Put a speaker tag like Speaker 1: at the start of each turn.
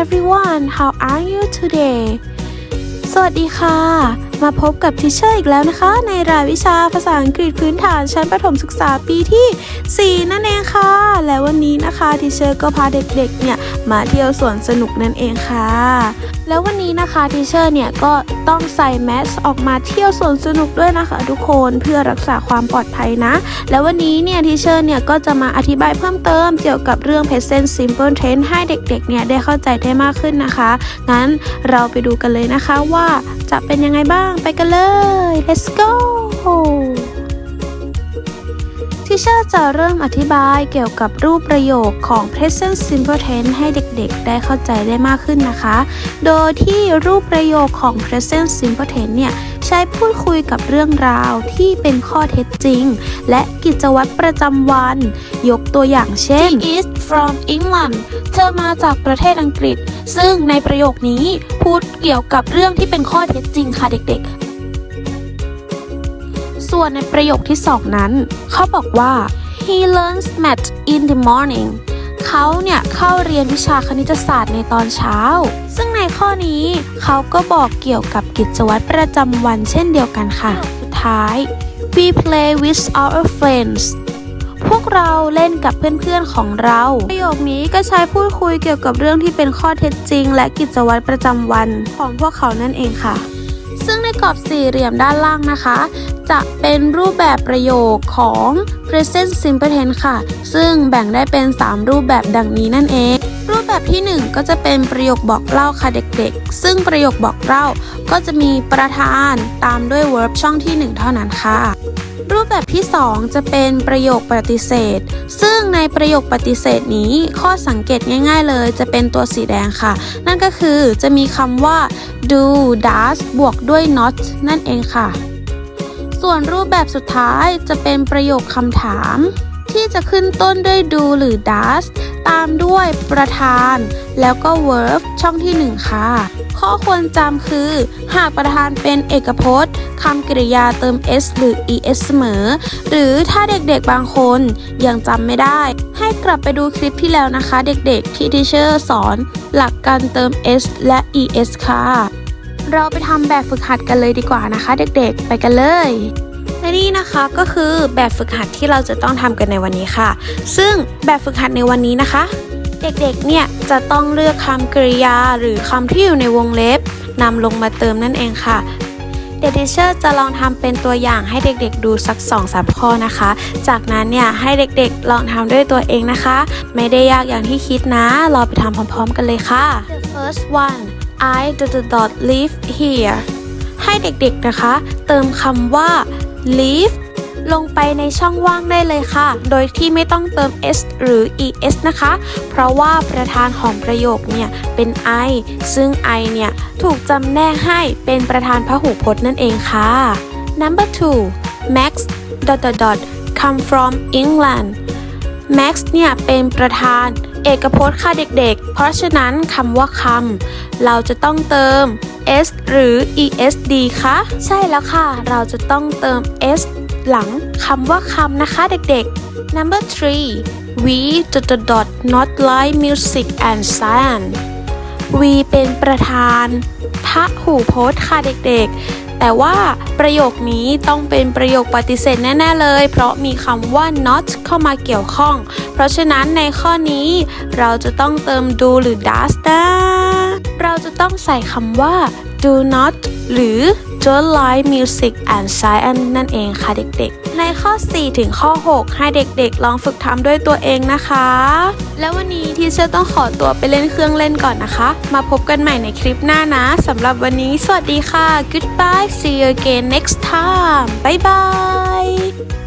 Speaker 1: everyone how are you today สวัสดีค่ะ มาพบกับทิเชอร์อีกแล้วนะคะ ในรายวิชาภาษาอังกฤษพื้นฐานชั้นประถมศึกษาปีที่ 4 นั่นเองค่ะ และวันนี้นะคะทิเชอร์ก็พาเด็กๆ เนี่ยมาเที่ยวสวนสนุกนั่นเองค่ะ แล้ววันนี้นะคะทิเชอร์เนี่ยก็ต้องใส่แมสออกมาเที่ยวสวนสนุกด้วยนะคะ ทุกคนเพื่อรักษาความปลอดภัยนะ แล้ววันนี้เนี่ยทิเชอร์เนี่ยก็จะมาอธิบายเพิ่มเติมเกี่ยวกับเรื่อง present simple tense ให้เด็กๆ เนี่ยได้เข้าใจได้มากขึ้นนะคะ งั้นเราไปดูกันเลยนะคะว่าจะเป็นยังไงบ้างไปกันเลย let's go ที่เชอร์จะเริ่มอธิบายเกี่ยวกับรูปประโยคของ present simple tense ให้เด็กๆ ได้เข้าใจได้มากขึ้นนะคะ โดยที่รูปประโยคของ present simple tense เนี่ยใช้พูดคุยกับเรื่องราวที่เป็นข้อเท็จจริง และกิจวัตรประจำวัน ยกตัวอย่างเช่น She is from England เธอมาจากประเทศอังกฤษ ซึ่งในประโยคนี้พูดเกี่ยวกับเรื่องที่เป็นข้อเท็จจริงค่ะเด็กๆ ส่วนในประโยคที่สองนั้น เขาบอกว่า he learns math in the morning เขาเนี่ยเข้าเรียนวิชาคณิตศาสตร์ในตอนเช้า ซึ่งในข้อนี้เขาก็บอกเกี่ยวกับกิจวัตรประจำวันเช่นเดียวกันค่ะ สุดท้าย we play with our friends พวกเราเล่นกับเพื่อนๆของเรา ประโยคนี้ก็ใช้พูดคุยเกี่ยวกับเรื่องที่เป็นข้อเท็จจริง และกิจวัตรประจำวันของพวกเขานั่นเองค่ะ ซึ่งในกรอบสี่เหลี่ยมด้านล่างนะคะ จะเป็นรูปแบบประโยคของ present simple tense ค่ะ ซึ่งแบ่งได้เป็น 3 รูปแบบดังนี้นั่นเอง รูปแบบที่ 1 ก็จะเป็นประโยคบอกเล่าค่ะเด็กๆ ซึ่งประโยคบอกเล่าก็จะมีประธานตามด้วย verb ช่องที่ 1 เท่านั้นค่ะ รูปแบบที่ 2 จะเป็นประโยคปฏิเสธ ซึ่งในประโยคปฏิเสธนี้ข้อสังเกตง่าย ๆ เลย จะเป็นตัวสีแดงค่ะ นั่นก็คือจะมีคำว่า do does บวกด้วย not นั่นเองค่ะ ส่วนรูปแบบสุดท้ายจะเป็นประโยคคำถาม ที่จะขึ้นต้นด้วย do หรือ does ตามด้วยประธาน แล้วก็ verb ช่องที่ 1 ค่ะ ข้อควรจำคือ หากประธานเป็นเอกพจน์คำกริยาเติม s หรือ es เสมอ หรือถ้าเด็กๆบางคนยังจำไม่ได้ ให้กลับไปดูคลิปที่แล้วนะคะ เด็กๆที่ทิเชอร์สอน หลักการเติม s และ es ค่ะ เราไปทำแบบฝึกหัดกันเลยดีกว่านะคะ เด็กๆ ไปกันเลยและนี่นะคะก็คือแบบฝึกหัดที่เราจะต้องทำกันในวันนี้ค่ะ ซึ่งแบบฝึกหัดในวันนี้นะคะ เด็กๆ เนี่ยจะต้องเลือกคำกริยาหรือคำที่อยู่ในวงเล็บนำลงมาเติมนั่นเองค่ะเดยวทิเชอร์จะลองทำเป็นตัวอย่างให้เด็กๆ ดูสัก2-3ข้อนะคะ จากนั้นเนี่ยให้เด็กๆ ลองทำด้วยตัวเองนะคะ ไม่ได้ยากอย่างที่คิดนะ เราไปทำพร้อมๆ กันเลยค่ะ The first one I dot dot dot live here ให้เด็กๆนะคะ เติมคำว่า live ลงไปในช่องว่างได้เลยค่ะ โดยที่ไม่ต้องเติม s หรือ es นะคะ เพราะว่าประธานของประโยคเนี่ยเป็น I ซึ่ง I เนี่ยถูกจำแนกให้เป็นประธานพหูพจน์นั่นเองค่ะ number two Max dot dot dot come from England Max เนี่ยเป็นประธานเอกพจน์ค่ะเด็กๆ เพราะฉะนั้นคำว่าคำเราจะต้องเติม s หรือ esd คะ ใช่แล้วค่ะ เราจะต้องเติม s หลังคำว่าคำนะคะเด็กๆ number three we dot dot dot not like music and science we เป็นประธานพระหูโพจน์ค่ะเด็กๆ แต่ว่าประโยคนี้ต้องเป็นประโยคปฏิเสธแน่ๆเลย เพราะมีคำว่า not เข้ามาเกี่ยวข้อง เพราะฉะนั้นในข้อนี้เราจะต้องเติม do หรือ does นะเราจะต้องใส่คำว่า do not หรือ don't like music and science นั่นเองค่ะเด็กๆ ในข้อ 4 ถึงข้อ 6 ให้เด็กๆ ลองฝึกทำด้วยตัวเองนะคะ แล้ววันนี้ที่เชอร์ต้องขอตัวไปเล่นเครื่องเล่นก่อนนะคะ มาพบกันใหม่ในคลิปหน้านะสำหรับวันนี้ สวัสดีค่ะ goodbye see you again next time bye bye